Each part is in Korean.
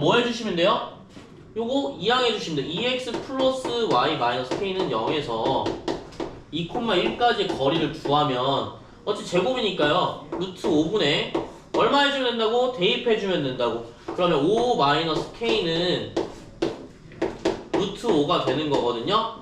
뭐 해주시면 돼요? 요거 2항 해주시면 돼요. 2x 플러스 y 마이너스 k는 0에서 2,1까지 거리를 구하면 어찌 제곱이니까요. 루트 5분의 얼마 해주면 된다고? 대입해주면 된다고. 그러면 5 마이너스 k는 루트 5가 되는 거거든요.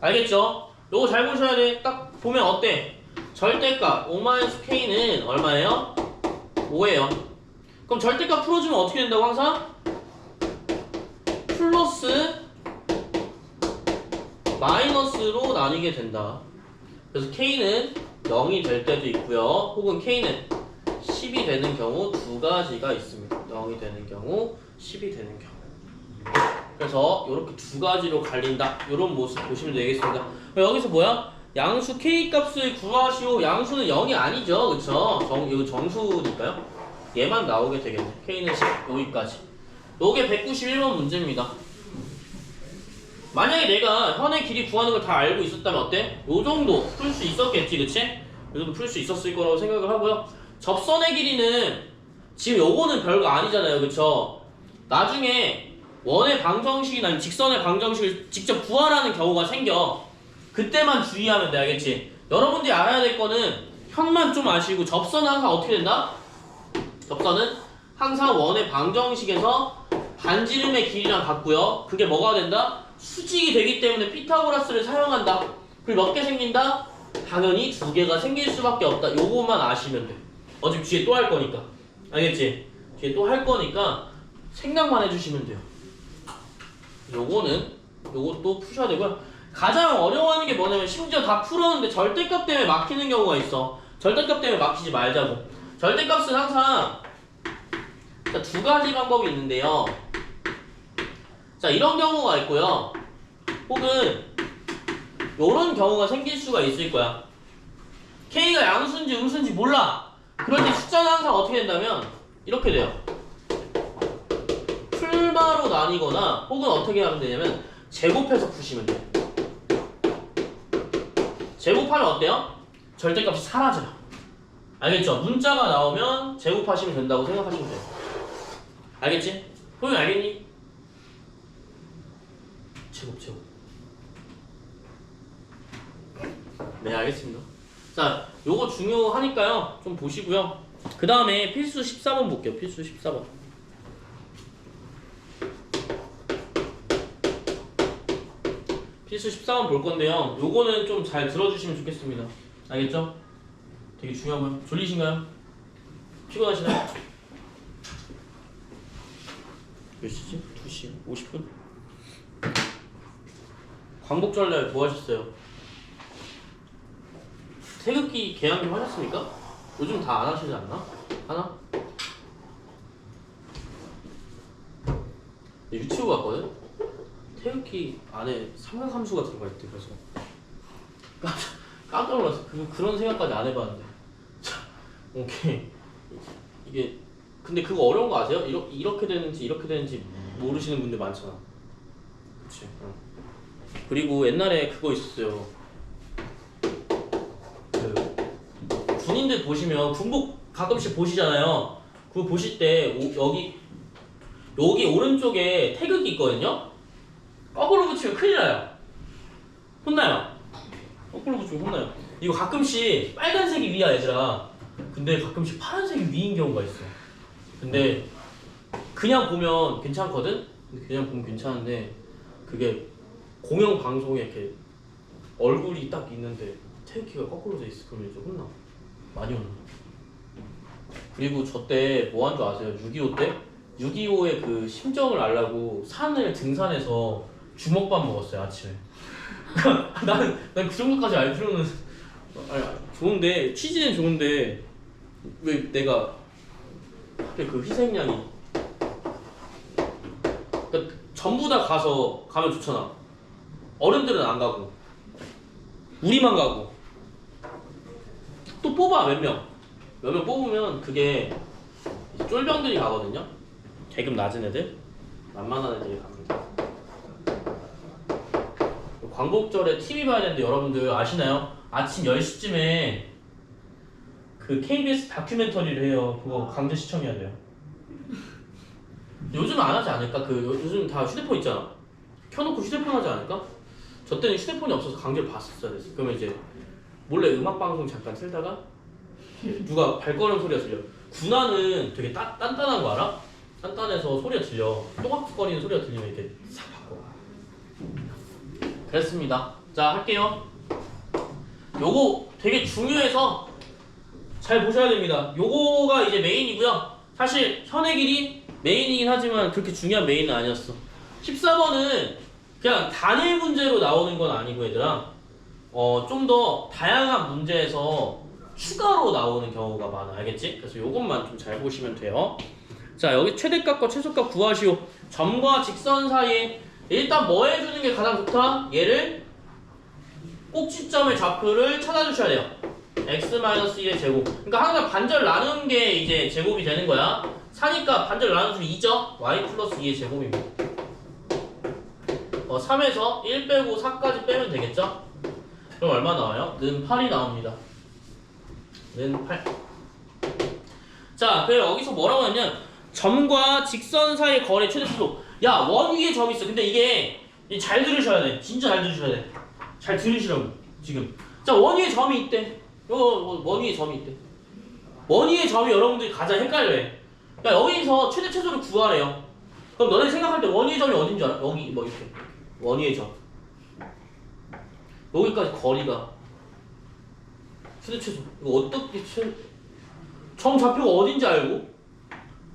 알겠죠? 요거 잘 보셔야 돼. 딱 보면 어때? 절대값 5 마이너스 k는 얼마예요? 5예요. 그럼 절대값 풀어주면 어떻게 된다고 항상? 플러스 마이너스로 나뉘게 된다. 그래서 k는 0이 될 때도 있고요. 혹은 k는 10이 되는 경우 두 가지가 있습니다. 0이 되는 경우, 10이 되는 경우. 그래서 이렇게 두 가지로 갈린다. 이런 모습 보시면 되겠습니다. 여기서 뭐야? 양수 k 값을 구하시오. 양수는 0이 아니죠. 그쵸? 정, 이거 정수니까요. 얘만 나오게 되겠네. k는 10, 여기까지. 요게 191번 문제입니다. 만약에 내가 현의 길이 구하는 걸 다 알고 있었다면 어때? 요 정도 풀 수 있었겠지, 그치? 요 정도 풀 수 있었을 거라고 생각을 하고요. 접선의 길이는 지금 요거는 별거 아니잖아요, 그쵸? 나중에 원의 방정식이나 직선의 방정식을 직접 구하라는 경우가 생겨. 그때만 주의하면 돼, 알겠지? 여러분들이 알아야 될 거는 현만 좀 아시고 접선은 항상 어떻게 된다? 접선은 항상 원의 방정식에서 반지름의 길이랑 같고요. 그게 뭐가 된다? 수직이 되기 때문에 피타고라스를 사용한다. 그리고 몇 개 생긴다? 당연히 두 개가 생길 수밖에 없다. 요것만 아시면 돼. 어차피 뒤에 또 할 거니까. 알겠지? 뒤에 또 할 거니까 생각만 해주시면 돼요. 요거는 요것도 푸셔야 되고요. 가장 어려워하는 게 뭐냐면 심지어 다 풀었는데 절대값 때문에 막히는 경우가 있어. 절대값 때문에 막히지 말자고. 절대값은 항상 자, 두 가지 방법이 있는데요. 자, 이런 경우가 있고요. 혹은 이런 경우가 생길 수가 있을 거야. K가 양수인지 음수인지 몰라. 그럴 때 숫자는 항상 어떻게 된다면 이렇게 돼요. 풀바로 나뉘거나 혹은 어떻게 하면 되냐면 제곱해서 푸시면 돼요. 제곱하면 어때요? 절대값이 사라져요. 알겠죠? 문자가 나오면 제곱하시면 된다고 생각하시면 돼요. 알겠지? 소영 알겠니? 제곱 제곱. 네 알겠습니다. 자, 요거 중요하니까요. 좀 보시고요. 그 다음에 필수 14번 볼게요. 필수 14번. 필수 14번 볼 건데요. 요거는 좀 잘 들어주시면 좋겠습니다. 알겠죠? 되게 중요하고요. 졸리신가요? 피곤하시나요? 몇 시지? 2시 50분? 광복절 날 뭐 하셨어요? 태극기 개항 좀 하셨습니까? 요즘 다 안 하시지 않나? 하나? 유튜브 봤거든? 태극기 안에 삼각함수가 들어가 있대 그래서 깜짝, 깜짝 놀랐어 그, 그런 생각까지 안 해봤는데 자, 오케이 이게 근데 그거 어려운 거 아세요? 이렇게, 이렇게 되는지 이렇게 되는지 모르시는 분들 많잖아. 그치? 응. 그리고 옛날에 그거 있었어요. 그 군인들 보시면 군복 가끔씩 보시잖아요. 그거 보실 때 오- 여기 여기 오른쪽에 태극이 있거든요? 거꾸로 붙이면 큰일 나요. 혼나요. 거꾸로 붙이면 혼나요. 이거 가끔씩 빨간색이 위야 얘들아. 근데 가끔씩 파란색이 위인 경우가 있어 근데 그냥 보면 괜찮거든? 그냥 보면 괜찮은데 그게 공영 방송에 이렇게 얼굴이 딱 있는데 태극기가 거꾸로 돼 있어 그러면 이제 혼나 많이 혼나 그리고 저 때 뭐 한 줄 아세요? 6.25 때? 6.25의 그 심정을 알라고 산을 등산해서 주먹밥 먹었어요 아침에 나는 난 그 정도까지 알 필요는 아니 좋은데 취지는 좋은데 왜 내가 하필 그 희생양이. 그러니까 전부 다 가서 가면 좋잖아. 어른들은 안 가고. 우리만 가고. 또 뽑아 몇 명. 몇 명 뽑으면 그게 쫄병들이 가거든요. 계급 낮은 애들? 만만한 애들이 갑니다 광복절에 TV 봐야 되는데 여러분들 아시나요? 아침 10시쯤에 그 KBS 다큐멘터리를 해요 그거 강제 시청해야 돼요 요즘 안 하지 않을까? 그 요- 요즘 다 휴대폰 있잖아. 켜놓고 휴대폰 하지 않을까? 저 때는 휴대폰이 없어서 강제로 봤었어야 됐어. 그러면 이제 몰래 음악 방송 잠깐 틀다가 누가 발걸음 소리가 들려. 군화는 되게 따, 단단한 거 알아? 단단해서 소리가 들려. 또각거리는 소리가 들리면 이렇게 싹 바꿔. 그랬습니다. 자 할게요. 요거 되게 중요해서 잘 보셔야 됩니다. 요거가 이제 메인이고요. 사실 현의 길이 메인이긴 하지만 그렇게 중요한 메인은 아니었어. 14번은 그냥 단일 문제로 나오는 건 아니고 얘들아. 어, 좀 더 다양한 문제에서 추가로 나오는 경우가 많아. 알겠지? 그래서 요것만 좀 잘 보시면 돼요. 자, 여기 최대값과 최소값 구하시오. 점과 직선 사이에 일단 뭐 해주는 게 가장 좋다? 얘를 꼭지점의 좌표를 찾아주셔야 돼요. X-1의 제곱. 그러니까 항상 반절 나눈 게 이제 제곱이 되는 거야. 사니까 반절 나눠주면 2죠? y 플러스 2의 제곱입니다. 어, 3에서 1 빼고 4까지 빼면 되겠죠? 그럼 얼마 나와요? 는 8이 나옵니다. 는 8. 자, 그래 여기서 뭐라고 하냐면 점과 직선 사이의 거리 최대 수도. 야, 원 위에 점이 있어. 근데 이게 이잘 들으셔야 돼. 진짜 잘 들으셔야 돼. 잘 들으시라고 지금. 자, 원 위에 점이 있대. 요거 원 위에 점이 있대. 원 위에 점이 여러분들이 가장 헷갈려해. 야, 여기서 최대 최소를 구하래요. 그럼 너네 생각할 때원 위의 점이 어딘지 알아? 여기 뭐 이렇게. 원 위의 점. 여기까지 거리가 최대 최소. 이거 어떻게 최... 점 좌표가 어딘지 알고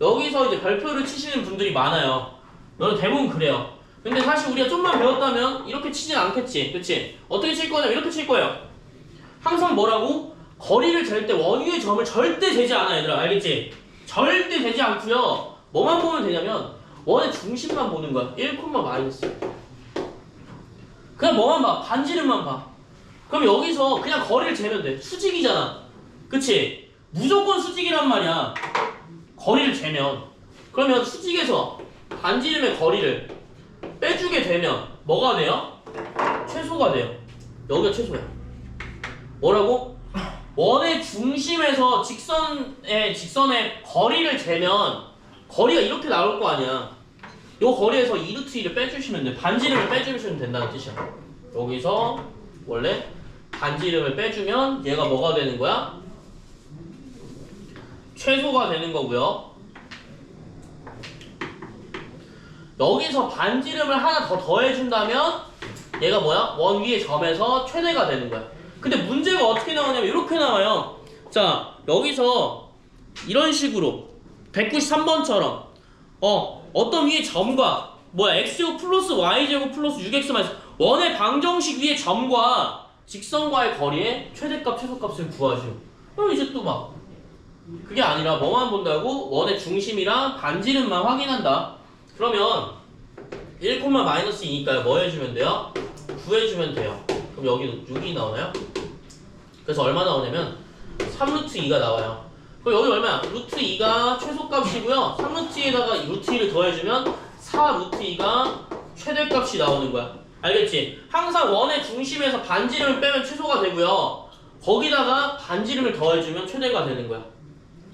여기서 이제 별표를 치시는 분들이 많아요. 너는 대부분 그래요. 근데 사실 우리가 좀만 배웠다면 이렇게 치진 않겠지. 그치? 어떻게 칠 거냐면 이렇게 칠 거예요. 항상 뭐라고? 거리를 잴 때 원위의 점을 절대 재지 않아 얘들아. 알겠지? 절대 재지 않고요. 뭐만 보면 되냐면 원의 중심만 보는 거야. 1, 마이너스. 그냥 뭐만 봐. 반지름만 봐. 그럼 여기서 그냥 거리를 재면 돼. 수직이잖아. 그치? 무조건 수직이란 말이야. 거리를 재면. 그러면 수직에서 반지름의 거리를 빼주게 되면 뭐가 돼요? 최소가 돼요. 여기가 최소야. 뭐라고? 원의 중심에서 직선의 직선의 거리를 재면 거리가 이렇게 나올 거 아니야. 요 거리에서 2루트 2를 빼주시면 돼. 반지름을 빼주시면 된다는 뜻이야. 여기서 원래 반지름을 빼주면 얘가 뭐가 되는 거야? 최소가 되는 거고요. 여기서 반지름을 하나 더 더해준다면 얘가 뭐야? 원 위의 점에서 최대가 되는 거야. 근데 문제가 어떻게 나오냐면 이렇게 나와요. 자 여기서 이런 식으로 193번처럼 어 어떤 위의 점과 뭐야 x제곱 플러스 y제곱 플러스 6x 마이너스 원의 방정식 위의 점과 직선과의 거리의 최대값 최소값을 구하시오. 그럼 이제 또 막 그게 아니라 뭐만 본다고 원의 중심이랑 반지름만 확인한다. 그러면 1, 마이너스 2니까 뭐 해주면 돼요? 구해주면 돼요. 그럼 여기 6이 나오나요? 그래서 얼마 나오냐면 3루트 2가 나와요. 그럼 여기 얼마야? 루트 2가 최소값이고요. 3루트 2에다가 루트 2를 더해주면 4루트 2가 최대값이 나오는 거야. 알겠지? 항상 원의 중심에서 반지름을 빼면 최소가 되고요. 거기다가 반지름을 더해주면 최대가 되는 거야.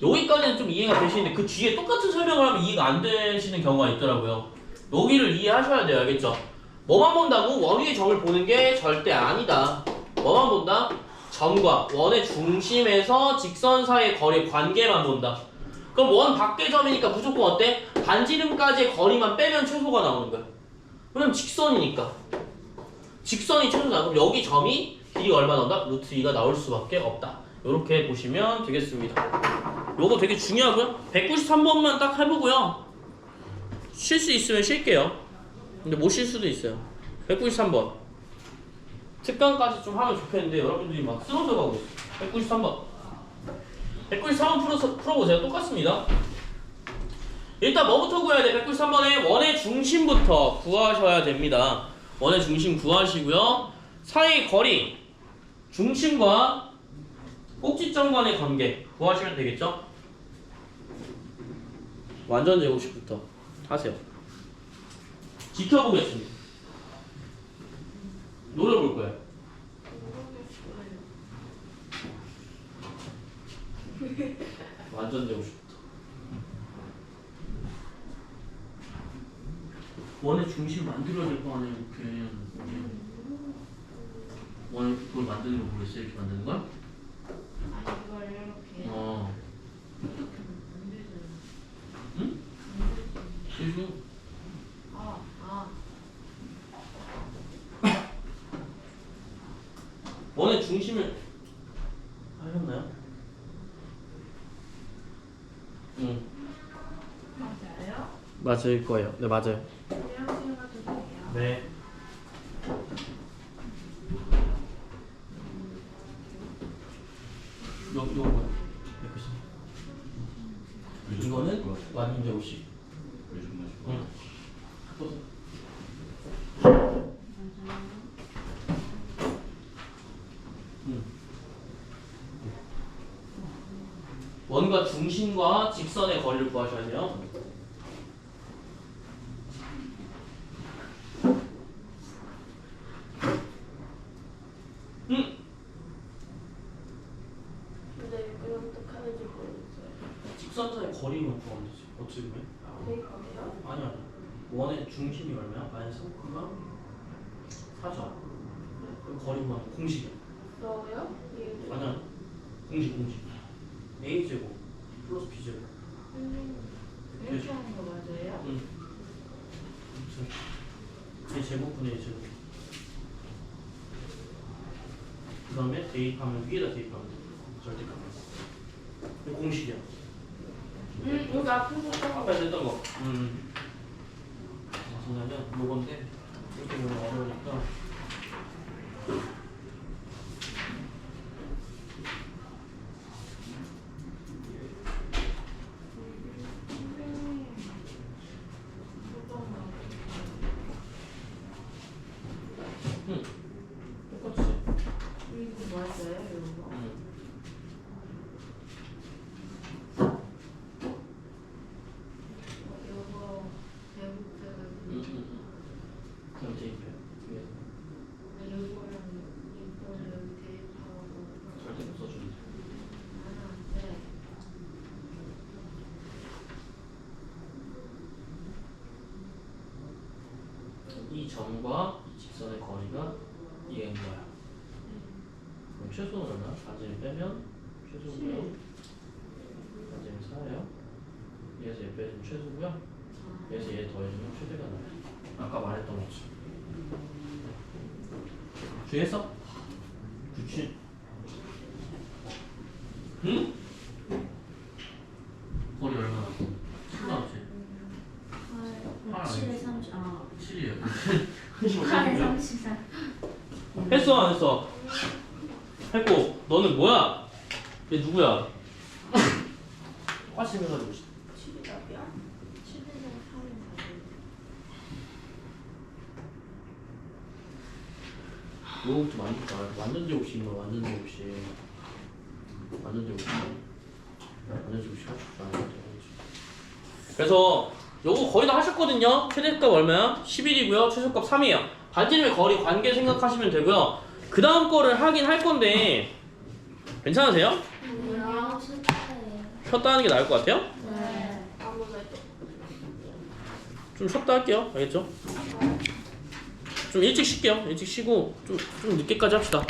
여기까지는 좀 이해가 되시는데 그 뒤에 똑같은 설명을 하면 이해가 안 되시는 경우가 있더라고요. 여기를 이해하셔야 돼요. 알겠죠? 뭐만 본다고 원 위의 점을 보는 게 절대 아니다. 뭐만 본다? 점과 원의 중심에서 직선 사이의 거리 관계만 본다. 그럼 원 밖의 점이니까 무조건 어때? 반지름까지의 거리만 빼면 최소가 나오는 거야. 왜냐면 직선이니까. 직선이 최소다. 그럼 여기 점이 길이가 얼마 나온다? 루트 2가 나올 수밖에 없다. 이렇게 보시면 되겠습니다. 요거 되게 중요하고요. 193번만 딱 해보고요. 쉴 수 있으면 쉴게요. 근데 못 쉴 수도 있어요. 193번. 특강까지 좀 하면 좋겠는데 여러분들이 막 쓰러져 가고 있어. 193번. 193번 풀어서 풀어보세요. 똑같습니다. 일단 뭐부터 구해야 돼? 193번에 원의 중심부터 구하셔야 됩니다. 원의 중심 구하시고요. 사이 거리, 중심과 꼭지점 간의 관계 구하시면 되겠죠? 완전 제곱식부터 하세요. 지켜보겠습니다. 노래 볼 거예요. 완전 제곱식부터. 원의 중심 만들어야 될 거 아니에요 이렇게 원의 그걸 만드는 거 모르겠어 이렇게 만드는 걸? 아니 이걸 이렇게 어 응? 그리고 아, 아. 원의 중심을 하셨나요? 응 맞아요? 맞을 거예요 네 맞아요 이러시면 돼요. 네 요, 요거 이거는 완전 제곱식 응. 응. 원과 중심과 직선의 거리를 구하셔야 돼요. 응. 근데 이걸 어떻게 하는지 모르겠어요. 직선사의 거리만 구하면 되지. 어떻게 보면? 되거든요? 아니 아니. 원의 중심이 얼마야? 마이너스 3,4죠. 그 거리만 공식이야. 너요? 이게 아니 아니. 공식 공식. a 제곱 플러스 b 제곱. 음, 이렇게 하는 거 맞아요? 응. 제 제곱분의 제곱. 그 다음에 대입하면 위에다 대입하면 돼. 절대값. 공식이야. 음, 여기 앞에서 또 아까 했던 거. 음. 뭐냐면 요건데 이렇게 보면 어려우니까. 응. 똑같이. 이거 맞아요? 이런 거? 응. 이거 대부분 응, 응, 응. 그럼 대입해. 위에 이거랑 이거를 여기 대입하고 절대값 써주면 돼. 아, 네. 이 점과 이 직선의 거리가 얘인 거야. 그럼 최소는 얼마? 반지름 빼면 최소고요. 반지름 4예요. 얘에서 얘 빼면 최소고요. 얘에서 얘 더해주면 최대가 나와요. 아까 말했던 거지. 주의했어? 그치. 응? 거리 얼마나? 7 나왔지? 7에 30, 아, 7이에요. 8에 34. 했어 안 했어? 했고 너는 뭐야? 얘 누구야? 화심 해가지고 7이 답이야? 7이랑 3이 답이야. 요거부터 만들 줄 알아 완전 제곱식인 거야 완전 제곱식 완전 제곱식 완전 제곱식 알아 그래서 요거 거의 다 하셨거든요 최대값 얼마야? 11이고요 최소값 3이에요 반지름의 거리 관계 생각하시면 되고요 그 다음 거를 하긴 할 건데 괜찮으세요? 실패예요. 쉬었다 하는 게 나을 것 같아요? 좀 쉬었다 할게요. 알겠죠? 좀 일찍 쉴게요. 일찍 쉬고 좀, 좀 늦게까지 합시다.